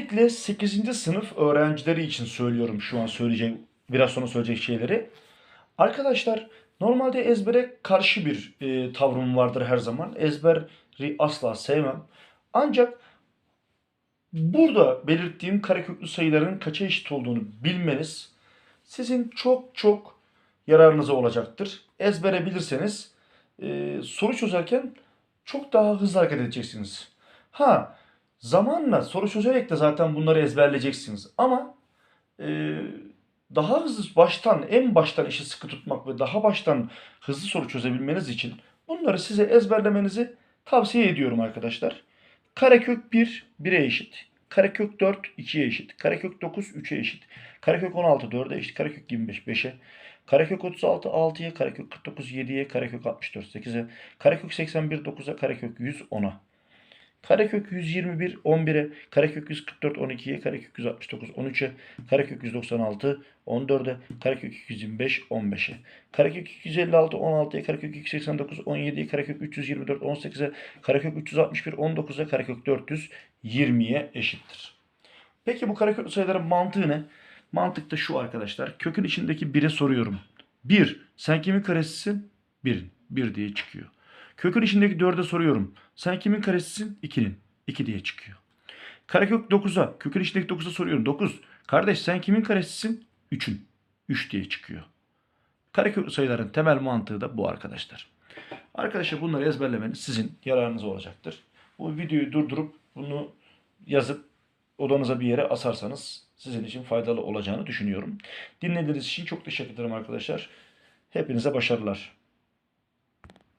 Özellikle 8. sınıf öğrencileri için söylüyorum şu an söyleyecek, biraz sonra söyleyecek şeyleri. Arkadaşlar normalde ezbere karşı bir e, tavrım vardır her zaman. Ezberi asla sevmem. Ancak burada belirttiğim kareköklü sayıların kaça eşit olduğunu bilmeniz sizin çok çok yararınıza olacaktır. Ezbere bilirseniz e, soru çözerken çok daha hızlı hareket edeceksiniz. Ha zamanla soru çözerek de zaten bunları ezberleyeceksiniz. Ama e, daha hızlı baştan en baştan işi sıkı tutmak ve daha baştan hızlı soru çözebilmeniz için bunları size ezberlemenizi tavsiye ediyorum arkadaşlar. Karekök 1 1'e eşit. Karekök 4 2'ye eşit. Karekök 9 3'e eşit. Karekök 16 4'e eşit. Karekök 25 5'e. Karekök 36 6'ya. Karekök 49 7'ye. Karekök 64 8'e. Karekök 81 9'a. Karekök 100 10'a. Karekök 121 11'e, karekök 144 12'ye, karekök 169 13'e, karekök 196 14'e, karekök 225 15'e, karekök 256 16'ya, karekök 289 17'ye, karekök 324 18'e, karekök 361 19'a, karekök 420'ye eşittir. Peki bu kareköklü sayıların mantığı ne? Mantık da şu arkadaşlar. Kökün içindeki 1'e soruyorum. 1. Sen kimin karesisin? 1'in. 1 diye çıkıyor. Kökün içindeki 4'e soruyorum. Sen kimin karesisin? 2'nin. 2 diye çıkıyor. Karekök 9'a. Kökün içindeki 9'a soruyorum. 9. Kardeş sen kimin karesisin? 3'ün. 3 diye çıkıyor. Kareköklü sayıların temel mantığı da bu arkadaşlar. Arkadaşlar bunları ezberlemeniz sizin yararınıza olacaktır. Bu videoyu durdurup bunu yazıp odanıza bir yere asarsanız sizin için faydalı olacağını düşünüyorum. Dinlediğiniz için çok teşekkür ederim arkadaşlar. Hepinize başarılar.